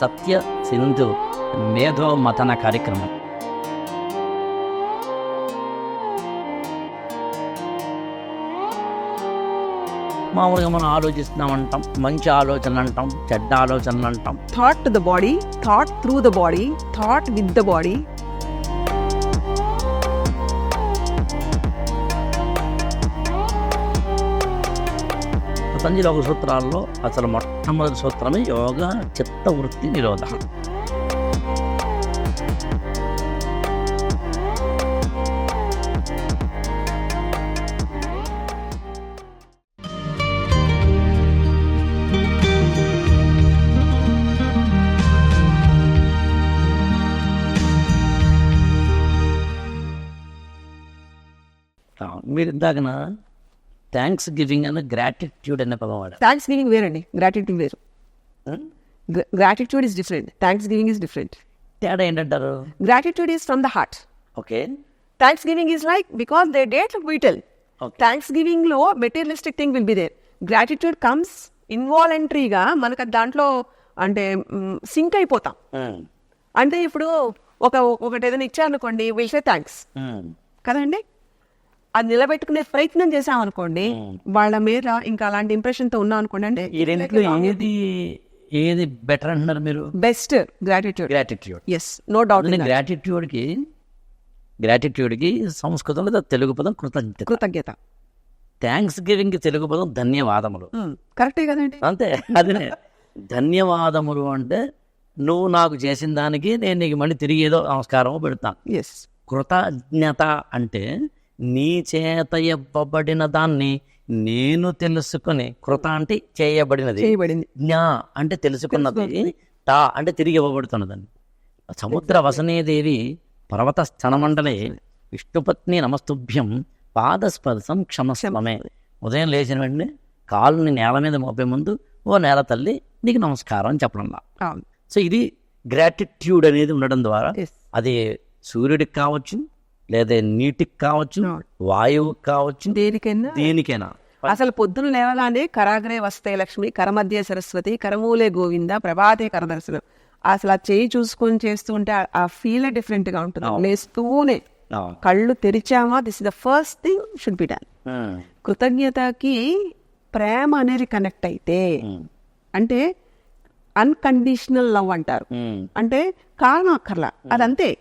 సత్య సింధు మేధో మథన కార్యక్రమం. మామూలుగా మనం ఆలోచిస్తున్నాం అంటాం మంచి ఆలోచనలు అంటాం చెడ్డ ఆలోచనలు అంటాం. Thought the body thought through the body thought with the body Patanjali సూత్రాల్లో అసలు మొట్టమొదటి సూత్రమే యోగ చిత్త వృత్తి నిరోధ మీరు ఇందాకన? థ్యాంక్స్ గివింగ్ అన్న గ్రాటిట్యూడ్ అనే పదం వాడారు. థ్యాంక్స్ గివింగ్ వేరండి. గ్రాటిట్యూడ్ వేరు. Gratitude is different thanksgiving is different తేడా ఏంటంటారు? Gratitude is from the heart okay. Thanksgiving is like because they date vital Okay. థ్యాంక్స్ గివింగ్లో materialistic thing will be there gratitude comes ఇన్వాలంటరీగా మనకు దాంట్లో అంటే సింక్ అయిపోతాం. అంటే ఇప్పుడు ఒక ఒకటి ఏదైనా ఇచ్చారనుకోండి విల్ సే థ్యాంక్స్ కదండి? అది నిలబెట్టుకునే ప్రయత్నం చేసాం అనుకోండి వాళ్ళ మీద ఇంకా అలాంటి ఇంప్రెషన్తో ఉన్నాం అనుకోండి అంటే ఈ రెండిట్లో ఏది ఏది బెటర్ అంటున్నారు మీరు? Best gratitude gratitude yes no doubt గ్రాటిట్యూడ్కి గ్రాటిట్యూడ్కి సంస్కృతంలో లేదా తెలుగు పదం కృతజ్ఞత. కృతజ్ఞత. థ్యాంక్స్ గివింగ్ తెలుగు పదం ధన్యవాదములు. కరెక్టే కదండి? అంతే అదినే. ధన్యవాదములు అంటే నువ్వు నాకు చేసిన దానికి నేను నీకు మళ్ళీ తిరిగి ఏదో నమస్కారం పెడతాను. ఎస్ కృతజ్ఞత అంటే నీ చేత ఇవ్వబడిన దాన్ని నేను తెలుసుకొని కృత అంటే చేయబడినది. చేయబడింది. జ్ఞా అంటే తెలుసుకున్నది. టా అంటే తిరిగి ఇవ్వబడుతున్నదండి. సముద్ర వసనేదేవి పర్వత స్థనమండలే విష్ణుపత్ని నమస్తుభ్యం పాదస్పర్శం క్షమస్వమే. ఉదయం లేచిన వెంటనే కాలుని నేల మీద మోపే ముందు ఓ నేల తల్లి నీకు నమస్కారం అని చెప్పడంలా సో ఇది గ్రాటిట్యూడ్ అనేది ఉండడం ద్వారా అది సూర్యుడికి కావచ్చు లేదా నీటికి కావచ్చు వాయువుకి కావచ్చు దేనికైనా. దేనికైనా. అసలు పొద్దున లేవగానే కరాగ్రే వస్తే లక్ష్మి కరమధ్య సరస్వతి కరమూలే గోవింద ప్రభాతే కరదర్శనం. అసలు ఆ చేయి చూసుకొని చేస్తుంటే ఆ- ఆ ఫీల్ డిఫరెంట్గా ఉంటుంది. లేస్తూనే. కళ్ళు తెరిచామా? This the first thing should be done కృతజ్ఞతకి ప్రేమ అనేది కనెక్ట్ అయితే అంటే అన్కండిషనల్ లవ్ అంటారు. అంటే కారణం అక్కర్లా అదంతే.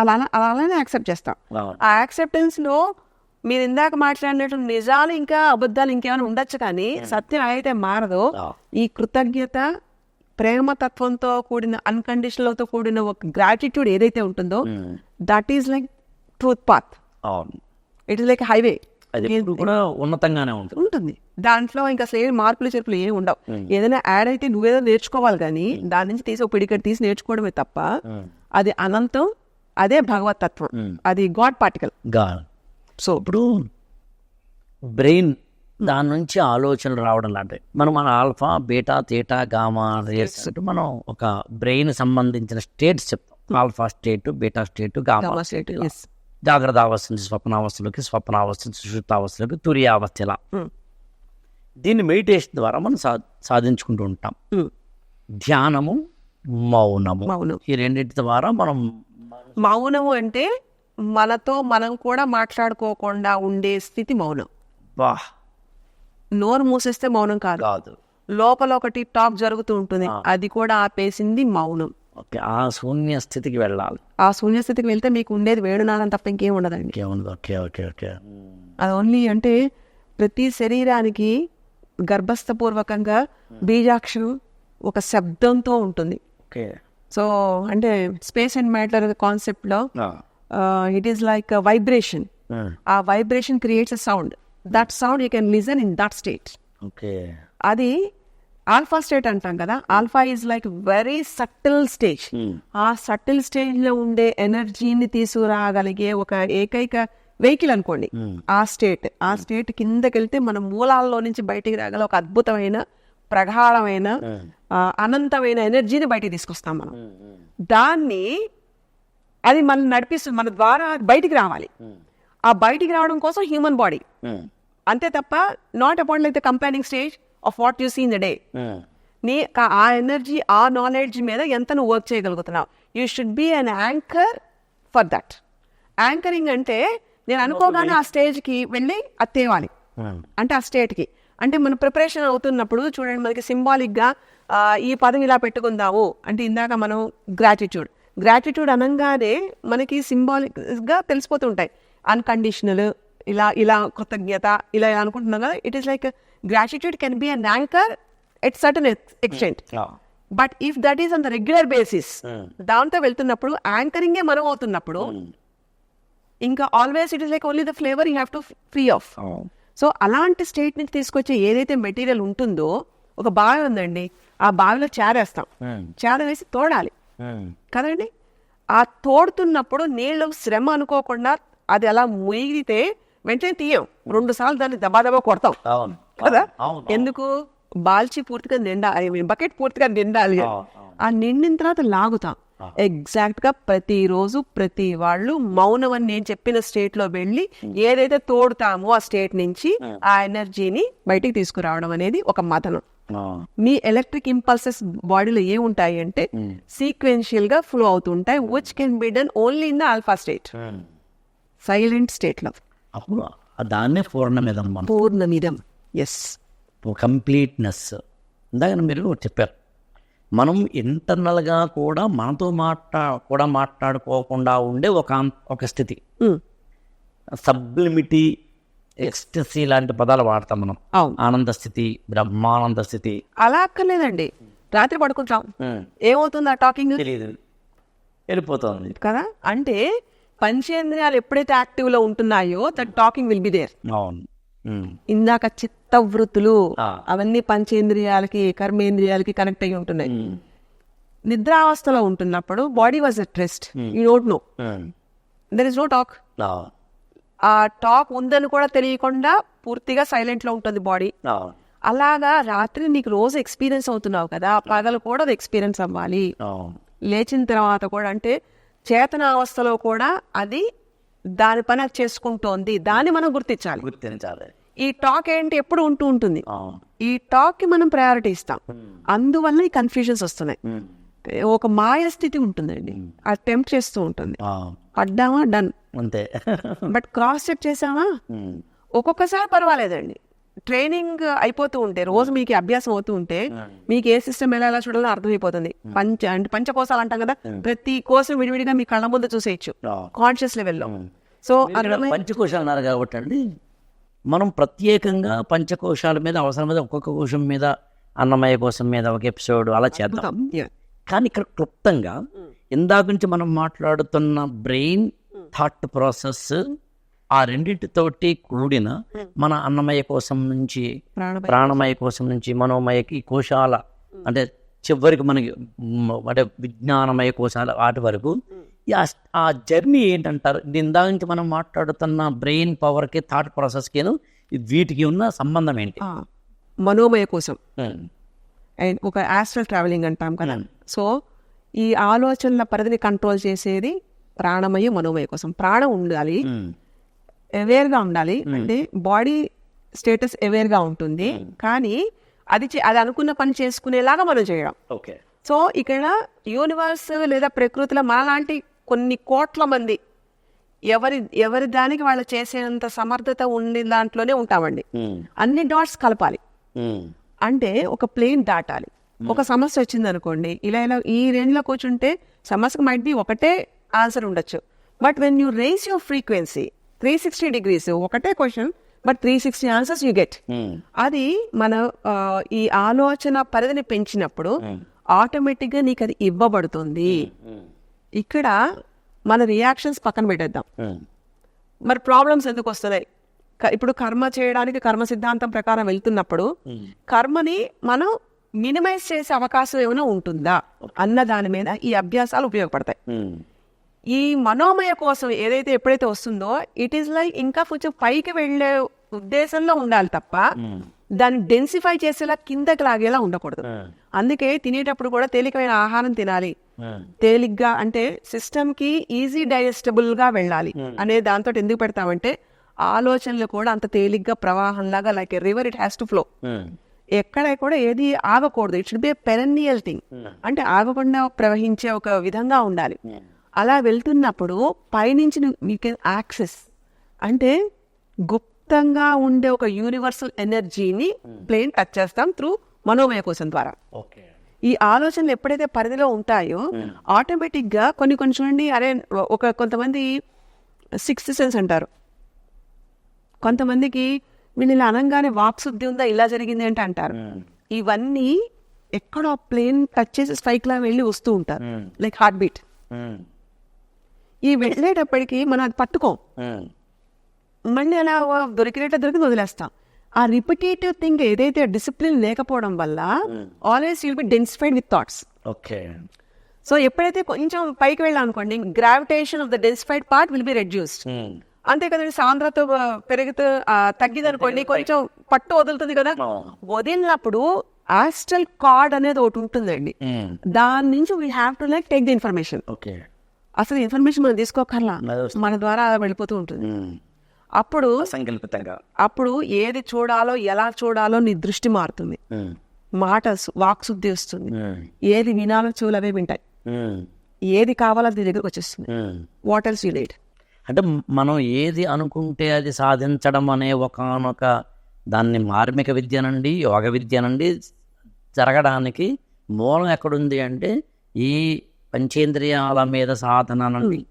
అలా అలా అలానే యాక్సెప్ట్ చేస్తాం. ఆ యాక్సెప్టెన్స్లో మీరు ఇందాక మాట్లాడినట్టు నిజాలు ఇంకా అబద్ధాలు ఇంకేమైనా ఉండొచ్చు కానీ సత్యం అయితే మారదు. ఈ కృతజ్ఞత ప్రేమ తత్వంతో కూడిన అన్కండిషనల్తో కూడిన ఒక గ్రాటిట్యూడ్ ఏదైతే ఉంటుందో that is like truth path it is like highway కూడా ఉన్నతంగానే ఉంటుంది. ఉంటుంది. దాంట్లో ఇంకా అసలు మార్పులు చెరుపులు ఏమి ఉండవు. ఏదైనా యాడ్ అయితే నువ్వేదో నేర్చుకోవాలి కానీ దాని నుంచి తీసి ఒక పిడికట్ తీసి నేర్చుకోవడమే తప్ప అది అనంతం అదే భగవత్ తత్వం. అది గాడ్ పార్టికల్. గా సో ఇప్పుడు బ్రెయిన్ దాని నుంచి ఆలోచనలు రావడం లాంటివి. మనం మన alpha beta theta gamma rates మనం ఒక బ్రెయిన్ సంబంధించిన స్టేట్స్ చెప్తాం. Alpha state beta state gamma state. జాగ్రత్త అవస్థ నుంచి స్వప్నావస్థలోకి స్వప్నావస్థ నుంచి సుషుప్తావస్థలోకి తురియావస్థ ఇలా. దీన్ని మెడిటేషన్ ద్వారా మనం సా సాధించుకుంటూ ఉంటాం. ధ్యానము మౌనము. మౌనం. ఈ రెండింటి ద్వారా మనం మౌనము అంటే మనతో మనం కూడా మాట్లాడుకోకుండా ఉండే స్థితి మౌనం. వా. నోరు మూసేస్తే మౌనం కాదు. కాదు. లోపల ఒకటి టాక్ జరుగుతూ ఉంటుంది. అది కూడా ఆపేసింది మౌనం. ఓకే ఆ శూన్య స్థితికి వెళ్ళాలి. ఆ శూన్య స్థితికి వెళ్తే మీకు ఉండేది వేణునాదం తప్ప ఇంకేం ఉండదండి. ఇంకేముంది ఓకే ఓకే ఓకే. అది ఓన్లీ అంటే ప్రతి శరీరానికి గర్భస్థపూర్వకంగా బీజాక్షరం ఒక శబ్దంతో ఉంటుంది. ఓకే. సో అంటే స్పేస్ అండ్ మ్యాటర్ కాన్సెప్ట్లో it is like vibration ah. Vibration creates a sound that sound you can listen in that state okay. అది ఆల్ఫా స్టేట్ అంటాం కదా. Alpha is like very subtle stage ఆ subtle స్టేజ్లో ఉండే ఎనర్జీని తీసుకురాగలిగే ఒక ఏకైక వెహికల్ అనుకోండి. ఆ స్టేట్ ఆ స్టేట్ కిందకి వెళ్తే మన మూలాల్లో నుంచి బయటికి రాగల ఒక అద్భుతమైన ప్రగాఢమైన అనంతమైన ఎనర్జీని బయటికి తీసుకొస్తాం మనం. దాన్ని అది మనం నడిపిస్తుంది మన ద్వారా బయటికి రావాలి. ఆ. బయటికి రావడం కోసం హ్యూమన్ బాడీ అంతే తప్ప not appoint like the combining stage of what you seen the day నీ ఆ ఎనర్జీ ఆ నాలెడ్జ్ మీద ఎంత నువ్వు work చేయగలుగుతున్నావు. You should be an anchor for that anchoring అంటే నేను అనుకోగానే ఆ స్టేజ్కి వెళ్ళి అది తేవాలి. అంటే ఆ స్టేట్కి అంటే మన ప్రిపరేషన్ అవుతున్నప్పుడు చూడండి మనకి సింబాలిక్గా ఈ పదం ఇలా పెట్టుకుందాము. అంటే ఇందాక మనం గ్రాటిట్యూడ్ గ్రాటిట్యూడ్ అనగానే మనకి సింబాలిక్గా తెలిసిపోతుంటాయి అన్కండిషనల్ ఇలా ఇలా కృతజ్ఞత ఇలా అనుకుంటున్నాం కదా. It is like gratitude can be an anchor at certain extent but if that is on the regular basis దాంతో వెళ్తున్నప్పుడు యాంకరింగే మనం అవుతున్నప్పుడు ఇంకా always it is like only the flavour you have to free of so అలాంటి state నుంచి తీసుకొచ్చే ఏదైతే మెటీరియల్ ఉంటుందో ఒక బావి ఉందండి. ఆ బావిలో చారేస్తాం. చార వేసి తోడాలి. కదండి? ఆ తోడుతున్నప్పుడు నీళ్ళు శ్రమ అనుకోకుండా అది అలా మునిగితే వెంటనే తీయం. రెండు సార్లు దాన్ని దబా దబా కొడతాం. కదా? అవును. ఎందుకు? బాల్చి పూర్తిగా నిండాలి బకెట్ పూర్తిగా నిండాలి ఆ నిండిన తర్వాత లాగుతాం. ఎగ్జాక్ట్గా ప్రతిరోజు ప్రతి వాళ్ళు మౌనం అని నేను చెప్పిన స్టేట్లో వెళ్ళి ఏదైతే తోడుతామో ఆ స్టేట్ నుంచి ఆ. ఎనర్జీని బయటికి తీసుకురావడం అనేది ఒక మతనం మీ ఎలక్ట్రిక్ ఇంపల్సెస్ బాడీలో ఏముంటాయి అంటే సీక్వెన్షియల్గా ఫ్లో అవుతుంటాయి which can be done only in the alpha state silent స్టేట్లో దాన్నే పూర్ణమిదం పూర్ణమిదం. ఎస్ కంప్లీట్నెస్ ఇందాక మీరు చెప్పారు. మనం ఇంటర్నల్గా కూడా మనతో మాట్లా కూడా మాట్లాడుకోకుండా ఉండే ఒక ఒక స్థితి. సబ్లిమిటీ ఎక్స్టసీ లాంటి పదాలు వాడతాం మనం. ఆనంద స్థితి బ్రహ్మానంద స్థితి. అలా అక్కర్లేదండి. రాత్రి పడుకుంటాం. ఏమవుతుంది ఆ టాకింగ్? తెలియదు వెళ్ళిపోతుంది కదా? అంటే పంచేంద్రియాలు ఎప్పుడైతే యాక్టివ్లో ఉంటున్నాయో that talking will be there. అవును. ఇందాక చిత్తవృత్తులు ఆ. అవన్నీ పంచేంద్రియాలకి కర్మేంద్రియాలకి కనెక్ట్ అయ్యి ఉంటున్నాయి నిద్రావస్థలో ఉంటున్నప్పుడు body was at rest you don't know. There is no talk. ఆ టాక్ ఉందని కూడా తెలియకుండా పూర్తిగా సైలెంట్లో ఉంటుంది బాడీ. అలాగా రాత్రి నీకు రోజు ఎక్స్పీరియన్స్ అవుతున్నావు కదా పగలు కూడా అది ఎక్స్పీరియన్స్ అవ్వాలి. లేచిన తర్వాత కూడా అంటే చేతన అవస్థలో కూడా అది దాని పని అది చేసుకుంటోంది. దాన్ని మనం గుర్తించాలి. గుర్తించాలి. ఈ టాక్ ఏంటి? ఎప్పుడు ఉంటూ ఉంటుంది. ఈ టాక్కి మనం ప్రయారిటీ ఇస్తాం. అందువల్ల ఈ కన్ఫ్యూజన్స్ వస్తున్నాయి. ఒక మాయ స్థితి ఉంటుందండి. అటెంప్ట్ చేస్తూ ఉంటుంది. అవును. పడ్డామా డన్. అంతే. బట్ క్రాస్ చెక్ చేసామా. ఒక్కొక్కసారి పర్వాలేదండి. ట్రైనింగ్ అయిపోతూ ఉంటే రోజు మీకు అభ్యాసం అవుతూ ఉంటే మీకు ఏ సిస్టమ్ ఎలా ఎలా చూడాలో అర్థమైపోతుంది. పంచ అంటే పంచకోశాలు అంటాం కదా ప్రతి కోశం విడివిడిగా మీ కళ్ళ ముందు చూసేయచ్చు. కాన్షియస్ లెవెల్లో సో పంచకోశాలు అన్నారు కాబట్టి అండి మనం ప్రత్యేకంగా పంచకోశాల మీద అవసరమైతే ఒక్కొక్క కోశం మీద అన్నమయ్య కోశం మీద ఒక ఎపిసోడ్ అలా చేద్దాం. కానీ ఇక్కడ క్లుప్తంగా ఇందాక నుంచి మనం మాట్లాడుతున్న బ్రెయిన్ థాట్ ప్రాసెస్ ఆ రెండింటితోటి కూడిన మన అన్నమయ కోశం నుంచి ప్రాణమయ కోశం నుంచి మనోమయకి కోశాల అంటే చివరికి మనకి అంటే విజ్ఞానమయ కోశాల వాటి వరకు ఆ- జర్నీ ఏంటంటారు? ఇందాక నుంచి మనం మాట్లాడుతున్న బ్రెయిన్ పవర్కి థాట్ ప్రాసెస్కి వీటికి ఉన్న సంబంధం ఏంటి? మనోమయ కోసం. అండ్ ఒక ఆస్ట్రల్ ట్రావెలింగ్ అంటాం కదా. సో ఈ ఆలోచనల పరిధిని కంట్రోల్ చేసేది ప్రాణమయ మనోమయ కోసం. ప్రాణం ఉండాలి. అవేర్గా ఉండాలి. అంటే బాడీ స్టేటస్ అవేర్గా ఉంటుంది. కానీ అది అది అనుకున్న పని చేసుకునేలాగా మనం చేయడం. ఓకే. సో ఇక్కడ యూనివర్స్ లేదా ప్రకృతిలో మనలాంటి కొన్ని కోట్ల మంది ఎవరి ఎవరి దానికి వాళ్ళు చేసేంత సమర్థత ఉండే దాంట్లోనే ఉంటామండి. అన్ని డాట్స్ కలపాలి. అంటే ఒక ప్లేన్ దాటాలి. ఒక సమస్య వచ్చింది అనుకోండి ఇలా ఇలా ఈ రేంజ్లో కూర్చుంటే సమస్యకు మైట్ బి ఒకటే ఆన్సర్ ఉండొచ్చు. But when you raise your frequency three sixty degrees ఒకటే question but three sixty answers you get అది మన ఈ ఆలోచన పరిధిని పెంచినప్పుడు ఆటోమేటిక్గా నీకు అది ఇవ్వబడుతుంది ఉమ్, ఇక్కడ మన రియాక్షన్స్ పక్కన పెట్టేద్దాం. ఉమ్, మరి ప్రాబ్లమ్స్ ఎందుకు వస్తున్నాయి? ఇప్పుడు కర్మ చేయడానికి కర్మ సిద్ధాంతం ప్రకారం వెళ్తున్నప్పుడు కర్మని మనం మినిమైజ్ చేసే అవకాశం ఏమైనా ఉంటుందా? అన్న దాని మీద ఈ అభ్యాసాలు ఉపయోగపడతాయి. ఈ మనోమయ కోసం ఏదైతే ఎప్పుడైతే వస్తుందో ఇట్ ఈస్ లైక్ ఇంకా కొంచెం పైకి వెళ్ళే ఉద్దేశంలో ఉండాలి తప్ప దాన్ని డెన్సిఫై చేసేలా కిందకి లాగేలా ఉండకూడదు. అందుకే తినేటప్పుడు కూడా తేలికమైన ఆహారం తినాలి. తేలిగ్గా అంటే సిస్టమ్కి ఈజీ డైజెస్టబుల్గా వెళ్ళాలి అనే దాంతో ఎందుకు పెడతామంటే ఆలోచనలు కూడా అంత తేలిగ్గా ప్రవాహంలాగా like a river it has to flow ఎక్కడ కూడా ఏది ఆగకూడదు. It should be perennial thing అంటే ఆగకుండా ప్రవహించే ఒక విధంగా ఉండాలి. అలా వెళ్తున్నప్పుడు పైనుంచి మీకు యాక్సెస్ అంటే గుప్తంగా ఉండే ఒక యూనివర్సల్ ఎనర్జీని ప్లేన్ టచ్ చేస్తాం త్రూ మనోమయ కోశం ద్వారా. ఓకే. ఈ ఆలోచనలు ఎప్పుడైతే పరిధిలో ఉంటాయో ఆటోమేటిక్గా కొన్ని కొన్ని చూడండి అరే ఒక కొంతమంది సిక్స్త్ సెన్స్ అంటారు. కొంతమందికి వీళ్ళు ఇలా అనగానే వాక్ శుద్ధి ఉందా ఇలా జరిగింది అంటే అంటారు. ఇవన్నీ ఎక్కడో ప్లేన్ టచ్ చేసి స్ట్రైక్ లా వెళ్ళి వస్తూ ఉంటారు. Like heartbeat. ఈ వెళ్ళేటప్పటికి మనం అది పట్టుకోం. మళ్ళీ అలా దొరికినట్టు దొరికి వదిలేస్తాం. ఆ రిపిటేటివ్ థింగ్ ఏదైతే డిసిప్లిన్ లేకపోవడం వల్ల always will be densified with thoughts okay. So ఎప్పుడైతే కొంచెం పైకి వెళ్ళాం అనుకోండి gravitation of the densified part will be reduced అంతే కదండి సాంద్రత పెరుగుతూ తగ్గింది అనుకోండి కొంచెం పట్టు వదులుతుంది కదా. వదిలినప్పుడు ఆస్ట్రల్ కార్డ్ అనేది ఒకటి ఉంటుందండి. దాని నుంచి we have to like take the information okay. అసలు ఇన్ఫర్మేషన్ మనం తీసుకోకర్లా. మన ద్వారా వెళ్ళిపోతూ ఉంటుంది. అప్పుడు సంకల్పితంగా అప్పుడు ఏది చూడాలో ఎలా చూడాలో నీ దృష్టి మారుతుంది. మాట సు- వాక్ శుద్ధి వస్తుంది. ఏది వినాలో చెవులు అవే వింటాయి. ఏది కావాలో అది నీ దగ్గరకు వచ్చేస్తుంది. వాట్ ఎల్స్ యూ నీడ్ అంటే మనం ఏది అనుకుంటే అది సాధించడం అనే ఒకనొక దాన్ని మార్మిక విద్యనండి యోగ విద్యనండి జరగడానికి మూలం ఎక్కడుంది అంటే ఈ పంచేంద్రియాల మీద సాధననండి.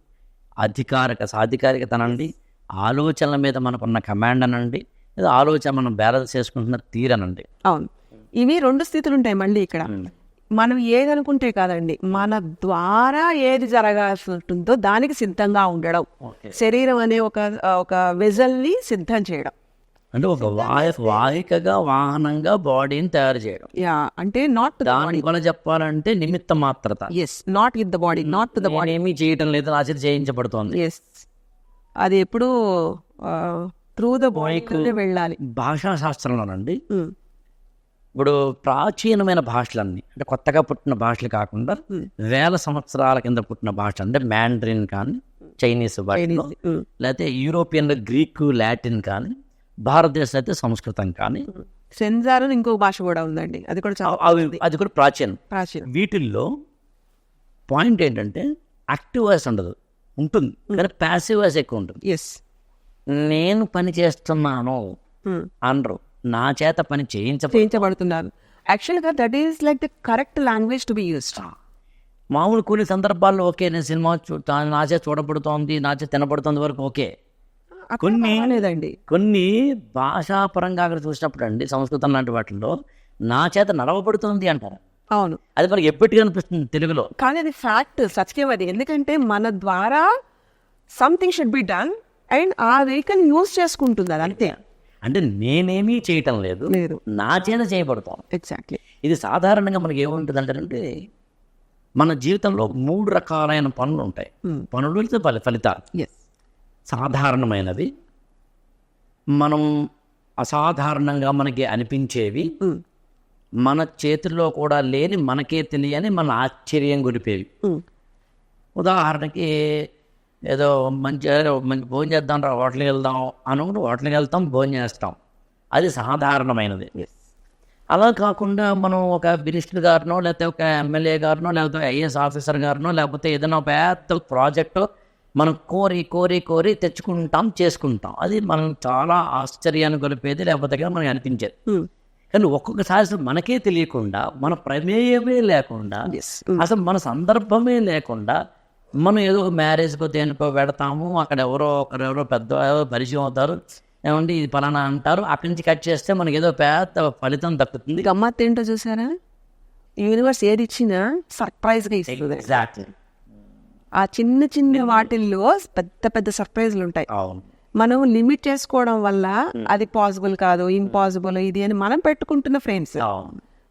అధికారిక సాధికారికతనండి. ఆలోచనల మీద మనకున్న కమాండ్ అనండి లేదా ఆలోచన మనం బ్యాలెన్స్ చేసుకుంటున్న తీరనండి. అవును. ఇవి రెండు స్థితులు ఉంటాయి మళ్ళీ ఇక్కడ. మనం ఏది అనుకుంటే కాదండి మన ద్వారా ఏది జరగాల్సి ఉంటుందో దానికి సిద్ధంగా ఉండడం. శరీరం అనే ఒక ఒక వెజల్ని సిద్ధం చేయడం. అంటే ఒక వాయ వాహికగా వాహనంగా బాడీని తయారు చేయడం. యా అంటే నాట్ దాని వల్ల చెప్పాలంటే నిమిత్త మాత్రత. Yes not with the body not to the body ఏమీ చేయటం లేదు నా చేత చేయించబడుతోంది ఎస్ అది ఎప్పుడు త్రూ ద బాడీ వెళ్ళాలి. భాషా శాస్త్రంలోనండి Mm. ఇప్పుడు ప్రాచీనమైన భాషలన్నీ అంటే కొత్తగా పుట్టిన భాషలు కాకుండా వేల సంవత్సరాల కింద పుట్టిన భాష అంటే మ్యాండ్రిన్ కానీ చైనీస్ భాషలో Mm. లేకపోతే యూరోపియన్ గ్రీక్ లాటిన్ కానీ భారతదేశం అయితే సంస్కృతం కానీ సెన్జార్ అని ఇంకో భాష కూడా ఉందండి. అది కూడా చాలా అది కూడా ప్రాచీనం. ప్రాచీనం. వీటిల్లో పాయింట్ ఏంటంటే యాక్టివ్ వాయిస్ ఉండదు. ఉంటుంది. కానీ ప్యాసివ్ వాయిస్ ఎక్కువ ఉంటుంది. ఎస్ నేను పని చేస్తున్నాను అనరు. నా చేత పని చేయించ చేయించబడుతున్నారు. యాక్చువల్గా that is like the correct language to be used మామూలు కొన్ని సందర్భాల్లో ఓకే నేను సినిమా చూ- నా చేత చూడబడుతోంది నా చేత తినబడుతుంది వరకు ఓకే. కొన్ని లేదండి కొన్ని భాషాపరంగా అక్కడ చూసినప్పుడు అండి సంస్కృతం లాంటి వాటిల్లో నా చేత నడవబడుతుంది అంటారు. అవును. అది మనకి ఎప్పటికీ అనిపిస్తుంది తెలుగులో. కానీ అది ఫ్యాక్ట్ సత్యం అది. ఎందుకంటే మన ద్వారా something should be done and ఆ వెహికల్ యూజ్ చేసుకుంటుంది అది అంతే. అంటే నేనేమీ చేయటం లేదు లేదు. నా చేత చేయబడుతాం. ఎగ్జాక్ట్లీ ఇది సాధారణంగా మనకి ఏముంటుంది అంటే మన జీవితంలో మూడు రకాలైన పనులు ఉంటాయి. పనులు అయితే ఫలి ఫలితాలు. ఎస్ సాధారణమైనవి మనం అసాధారణంగా మనకి అనిపించేవి మన చేతుల్లో కూడా లేని మనకే తెలియని మన ఆశ్చర్యం గురిపేవి. ఉదాహరణకి ఏదో మంచి మంచి భోజనం చేద్దాం రా హోటల్కి వెళ్దాం అనుకుంటూ హోటల్కి వెళ్తాం భోజనం చేస్తాం. అది సాధారణమైనది. అలా కాకుండా మనం ఒక మినిస్టర్ గారినో లేకపోతే ఒక ఎమ్మెల్యే గారినో లేకపోతే ఐఏఎస్ ఆఫీసర్ గారినో లేకపోతే ఏదైనా పెద్ద ప్రాజెక్టు మనం కోరి కోరి కోరి తెచ్చుకుంటాం చేసుకుంటాం. అది మనం చాలా ఆశ్చర్యాన్ని కొలిపేది లేకపోతే మనకి అనిపించేది. కానీ ఒక్కొక్కసారి అసలు మనకే తెలియకుండా మన ప్రమేయమే లేకుండా అసలు మన సందర్భమే లేకుండా మనం ఏదో మ్యారేజ్కో దేనికో పెడతాము అక్కడ ఎవరో ఒకరు ఎవరో పెద్ద పరిచయం అవుతారు. ఏమంటే ఇది పలానా అంటారు. అక్కడి నుంచి కట్ చేస్తే మనకి ఏదో పెద్ద ఫలితం దక్కుతుంది. గమ్మత్ ఏంటో చూసారా? యూనివర్స్ ఏది ఇచ్చినా సర్ప్రైజ్గా ఇస్తుంది. ఎగ్జాక్ట్లీ ఆ చిన్న చిన్న వాటిల్లో పెద్ద పెద్ద సర్ప్రైజ్లు ఉంటాయి మనం లిమిట్ చేసుకోవడం వల్ల అది పాసిబుల్ కాదు ఇంపాసిబుల్ ఇది అని మనం పెట్టుకుంటున్న ఫ్రేమ్స్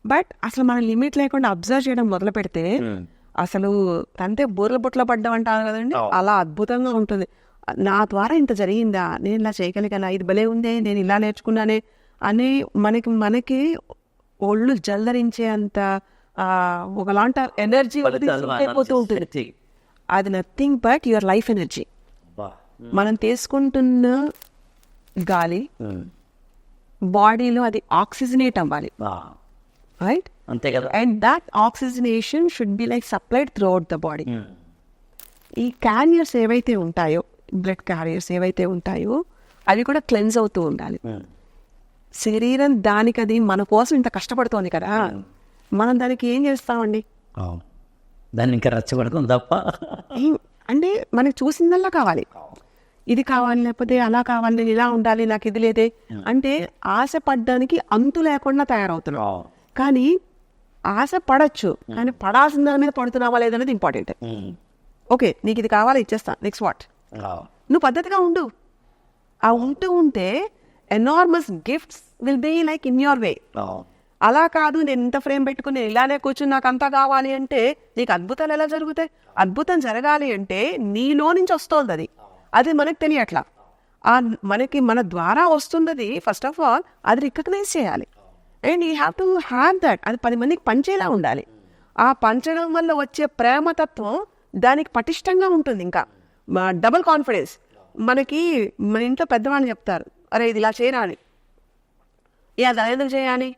బట్ అసలు మనం లిమిట్ లేకుండా అబ్జర్వ్ చేయడం మొదలు పెడితే అసలు అంతే బూరల బుట్ల పడ్డం అంటారు కదండి? అలా అద్భుతంగా ఉంటుంది. నా ద్వారా ఇంత జరిగిందా? నేను ఇలా చేయగలిగానా? ఇది భలే ఉందే నేను ఇలా నేర్చుకున్నానే అని మనకి మనకి ఒళ్ళు జల్లరించే అంత ఆ, ఒకలాంటి ఎనర్జీ అయిపోతూ ఉంటుంది. అది nothing but your life energy. మనం తీసుకుంటున్న గాలి బాడీలో అది ఆక్సిజనేట్ అవ్వాలి. రైట్ అంతే కదా. And that oxygenation should be like supplied throughout the body ఈ క్యారియర్స్ ఏవైతే ఉంటాయో బ్లడ్ క్యారియర్స్ ఏవైతే ఉంటాయో అవి కూడా క్లెన్స్ అవుతూ ఉండాలి. శరీరం దానికి అది మన కోసం ఇంత కష్టపడుతోంది కదా. మనం దానికి ఏం చేస్తామండి. దాన్ని ఇంకా రెచ్చగొడతాం తప్ప. అంటే మనకి చూసిందల్లా కావాలి. ఇది కావాలి లేకపోతే అలా కావాలి నేను ఇలా ఉండాలి నాకు ఇది లేదే. అంటే ఆశ పడ్డానికి అంతు లేకుండా తయారవుతున్నాం. ఆ, కానీ ఆశ పడచ్చు కానీ పడాల్సిన దాని మీద పడుతున్నావా లేదనేది ఇంపార్టెంట్ ఓకే నీకు ఇది కావాలి ఇచ్చేస్తా నెక్స్ట్ వాట్ నువ్వు పద్ధతిగా ఉండు. ఆ ఉంటూ ఉంటే enormous gifts will be like in your way అలా కాదు నేను ఇంత ఫ్రేమ్ పెట్టుకుని నేను ఇలానే కూర్చుని నాకు అంతా కావాలి అంటే నీకు అద్భుతాలు ఎలా జరుగుతాయి? అద్భుతం జరగాలి అంటే నీలో నుంచి వస్తుంది అది. అది మనకు తెలియట్లా. ఆ మనకి మన ద్వారా వస్తున్నది ఫస్ట్ ఆఫ్ ఆల్ అది రికగ్నైజ్ చేయాలి. And you have to have that అది పది మందికి పంచేలా ఉండాలి. ఆ పంచడం వల్ల వచ్చే ప్రేమతత్వం దానికి పటిష్టంగా ఉంటుంది ఇంకా. డబుల్ కాన్ఫిడెన్స్ మనకి మన ఇంట్లో పెద్దవాళ్ళు చెప్తారు అరే ఇది ఇలా చేయరా అని ఏ అది ఎందుకు చేయాలి?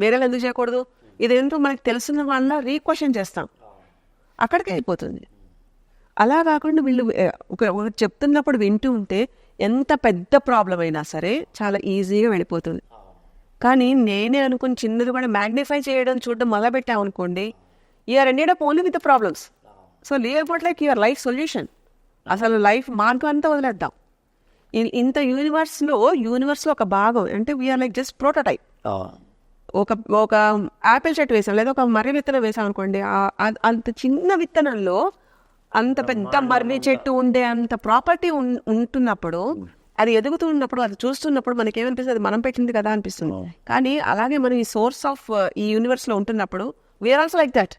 వేరే ఎందుకు చేయకూడదు? ఇదేంటో మనకు తెలిసిన వాళ్ళ రీక్వశ్చన్ చేస్తాం. అక్కడికి అయిపోతుంది. అలా కాకుండా వీళ్ళు ఒక చెప్తున్నప్పుడు వింటూ ఉంటే ఎంత పెద్ద ప్రాబ్లం అయినా సరే చాలా ఈజీగా వెళ్ళిపోతుంది. కానీ నేనే అనుకుని చిన్నది కూడా మ్యాగ్నిఫై చేయడం చూడడం మొదలుపెట్టాం అనుకోండి you are ended up only with problems so leave about like your life solution అసలు లైఫ్ మార్గం అంతా వదిలేద్దాం. ఇంత యూనివర్స్లో యూనివర్స్లో ఒక భాగం. అంటే వీఆర్ లైక్ జస్ట్ ప్రోటోటైప్ ఒక ఒక యాపిల్ చెట్టు వేసాం లేదా ఒక మర్రి విత్తనం వేసాం అనుకోండి అంత చిన్న విత్తనంలో అంత పెద్ద మర్రి చెట్టు ఉండే అంత ప్రాపర్టీ ఉంటున్నప్పుడు అది ఎదుగుతూ ఉన్నప్పుడు అది చూస్తున్నప్పుడు మనకి ఏమనిపిస్తుంది అది మనం పెట్టింది కదా అనిపిస్తుంది. కానీ అలాగే మనం ఈ సోర్స్ ఆఫ్ ఈ యూనివర్స్లో ఉంటున్నప్పుడు we are also like that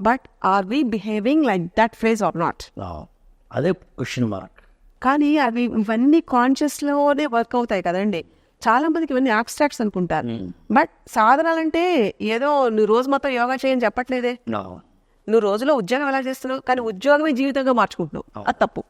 but are we behaving like that phrase are not. అదే క్వశ్చన్ మార్క్ కానీ అవి ఇవన్నీ కాన్షియస్లోనే వర్క్ అవుతాయి కదండి. చాలా మందికి ఇవన్నీ ఆబ్స్ట్రాక్ట్స్ అనుకుంటారు. బట్ సాధనాలంటే ఏదో నువ్వు రోజు మొత్తం యోగా చేయని చెప్పట్లేదే. నువ్వు రోజులో ఉద్యోగం ఎలా చేస్తున్నావు? కానీ ఉద్యోగమే జీవితంగా మార్చుకుంటున్నావు. అది తప్పు.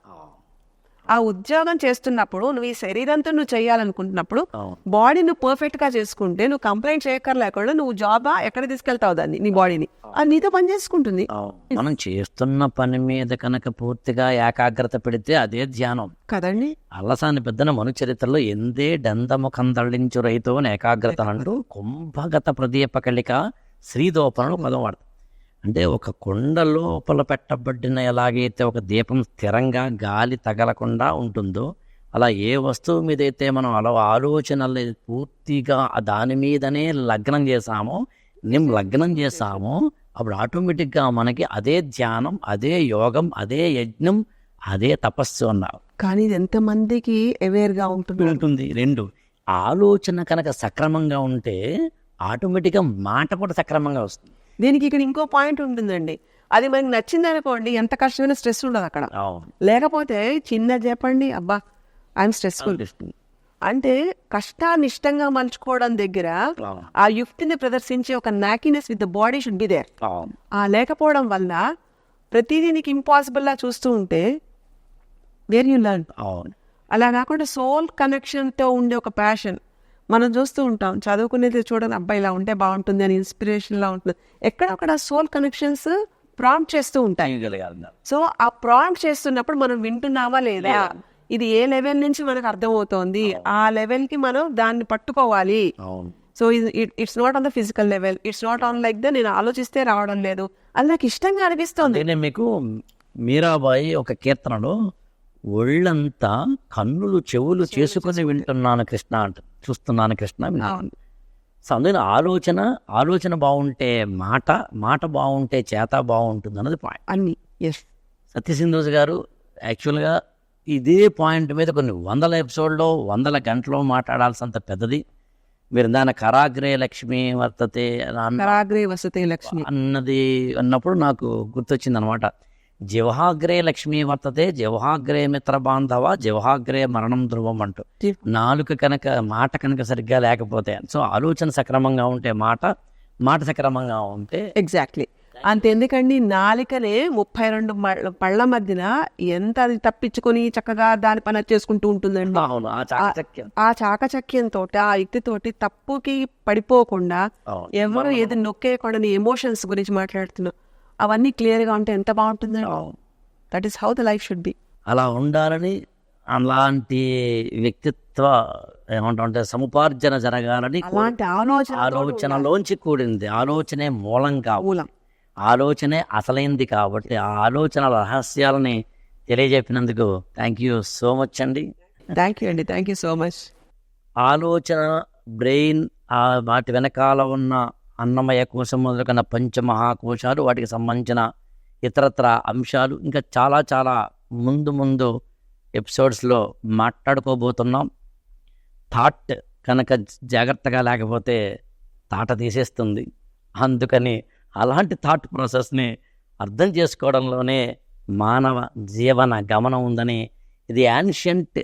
ఆ ఉద్యోగం చేస్తున్నప్పుడు నువ్వు ఈ శరీరంతో నువ్వు చేయాలనుకుంటున్నప్పుడు. బాడీ నువ్వు పర్ఫెక్ట్గా చేసుకుంటే నువ్వు కంప్లైంట్ చేయక్కర్లేకుండా నువ్వు జాబా ఎక్కడ తీసుకెళ్తావు దాన్ని నీ బాడీని అది నీతో పని చేసుకుంటుంది. మనం చేస్తున్న పని మీద కనుక పూర్తిగా ఏకాగ్రత పెడితే అదే ధ్యానం. కదండి? అల్లసాని పెద్దన మను చరిత్రలో ఎందే డందముఖం దళించు రైతో ఏకాగ్రత అంటూ కుంభగత ప్రదీపకళిక శ్రీదోపనలు పదం వాడతాం అంటే ఒక కొండ లోపల పెట్టబడిన ఎలాగైతే ఒక దీపం స్థిరంగా గాలి తగలకుండా ఉంటుందో అలా ఏ వస్తువు మీద అయితే మనం అలా ఆలోచనలు పూర్తిగా దాని మీదనే లగ్నం చేసామో నిమ్ లగ్నం చేసామో అప్పుడు ఆటోమేటిక్గా మనకి అదే ధ్యానం అదే యోగం అదే యజ్ఞం అదే తపస్సు అన్నారు. కానీ ఇది ఎంతమందికి అవేర్గా ఉంటుంది. ఉంటుంది. రెండు ఆలోచన కనుక సక్రమంగా ఉంటే ఆటోమేటిక్గా మాట కూడా సక్రమంగా వస్తుంది. దీనికి ఇక్కడ ఇంకో పాయింట్ ఉంటుందండి. అది మనకి నచ్చింది అనుకోండి ఎంత కష్టమైన స్ట్రెస్ ఉండదు అక్కడ. లేకపోతే చిన్న చెప్పండి అబ్బా ఐఎమ్ స్ట్రెస్ఫుల్. అంటే కష్టాన్ని ఇష్టంగా మలుచుకోవడం దగ్గర ఆ యుక్తిని ప్రదర్శించే ఒక నాకినెస్ with the body should be there. ఆ లేకపోవడం వల్ల ప్రతిదీ నీకు ఇంపాసిబుల్ లా చూస్తూ ఉంటే వేర్ యూ లర్న్. అలా కాకుండా సోల్తో ఉండే ఒక ప్యాషన్ మనం చూస్తూ ఉంటాం. చదువుకునేది చూడండి అబ్బాయి ఇలా ఉంటే బాగుంటుంది అని ఇన్స్పిరేషన్ లా ఉంటుంది. ఎక్కడొక్కడ సోల్ కనెక్షన్స్ ప్రాంప్ట్ చేస్తూ ఉంటాయి. సో ఆ ప్రాంప్ట్ చేస్తున్నప్పుడు మనం వింటున్నామా లేదా? ఇది ఏ లెవెల్ నుంచి మనకు అర్థమవుతోంది? ఆ లెవెల్కి మనం దాన్ని పట్టుకోవాలి. So it's not on the physical level it's not on like the నేను ఆలోచిస్తే రావడం లేదు. అది నాకు ఇష్టంగా అనిపిస్తోంది. నేను మీకు మీరాబాయి ఒక కీర్తనలో ఒళ్ళంతా కన్నులు చెవులు చేసుకుని వింటున్నాను కృష్ణ అంట. చూస్తున్నాను కృష్ణ వింటున్నాను. అవును. సో అందుకని ఆలోచన ఆలోచన బాగుంటే మాట మాట బాగుంటే చేత బాగుంటుంది అన్నది పాయింట్ అన్ని. ఎస్ సత్యసింధూజ్ గారు యాక్చువల్గా ఇదే పాయింట్ మీద కొన్ని వందల ఎపిసోడ్లో వందల గంటలో మాట్లాడాల్సినంత పెద్దది. మీరు దాని కరాగ్రే లక్ష్మి వర్తతే కరాగ్రే వసతే లక్ష్మి. అన్నది అన్నప్పుడు నాకు గుర్తొచ్చింది అనమాట జివహాగ్రే లక్ష్మీ వర్తతే జివహాగ్రే మిత్ర బాంధవ? జివహాగ్రే మరణం ధ్రువం అంటూ. నాలుక కనుక మాట కనుక సరిగ్గా లేకపోతే సో ఆలోచన సక్రమంగా ఉంటే మాట మాట సక్రమంగా ఉంటే ఎగ్జాక్ట్లీ అంతెందుకండి? నాలికనే ముప్పై రెండు పళ్ళ మధ్యన ఎంత అది తప్పించుకొని చక్కగా దాని పని చేసుకుంటూ ఉంటుందండి. అవును ఆ చాకచక్యం. ఆ చాకచక్యంతో ఆ యుక్తితోటి తప్పుకి పడిపోకుండా. ఎవరు ఏది నొక్కేయకుండా ఎమోషన్స్ గురించి మాట్లాడుతున్నావు అవన్నీ క్లియర్గా ఉంటే ఎంత బాగుంటుందండి అవును. That is how the life should be అలా ఉండాలని అలాంటి వ్యక్తిత్వ ఏమంటామంటే సముపార్జన జరగాలని అలాంటి ఆలోచన ఆలోచనలోంచి కూడింది. ఆలోచనే మూలం కావు మూలం. ఆలోచనే అసలైంది కాబట్టి ఆ ఆలోచన రహస్యాలని తెలియజెప్పినందుకు థ్యాంక్ యూ సో మచ్ అండి. థ్యాంక్ యూ అండి. థ్యాంక్ యూ సో మచ్ ఆలోచన బ్రెయిన్ వాటి వెనకాల ఉన్న అన్నమయ కోశం మొదలుకున్న పంచమహాకోశాలు వాటికి సంబంధించిన ఇతరత్ర అంశాలు ఇంకా చాలా చాలా ముందు ముందు ఎపిసోడ్స్లో మాట్లాడుకోబోతున్నాం. థాట్ కనుక జాగ్రత్తగా లేకపోతే తాట తీసేస్తుంది. అందుకని అలాంటి థాట్ ప్రాసెస్ని అర్థం చేసుకోవడంలోనే మానవ జీవన గమనం ఉందని ఇది యాన్షియంట్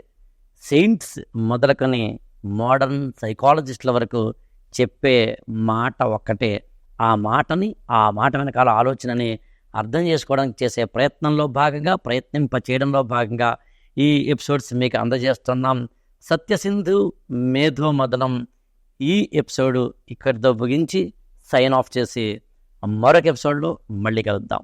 సెయింట్స్ మొదలుకొని మోడర్న్ సైకాలజిస్టుల వరకు చెప్పే మాట ఒక్కటే. ఆ మాటని ఆ మాట వెనకాల ఆలోచనని అర్థం చేసుకోవడానికి చేసే ప్రయత్నంలో భాగంగా ప్రయత్నింప చేయడంలో భాగంగా ఈ ఎపిసోడ్స్ మీకు అందజేస్తున్నాం. సత్యసింధు మేధో మదనం ఈ ఎపిసోడ్ ఇక్కడితో ముగించి సైన్ ఆఫ్ చేసి మరొక ఎపిసోడ్లో మళ్ళీ కలుద్దాం.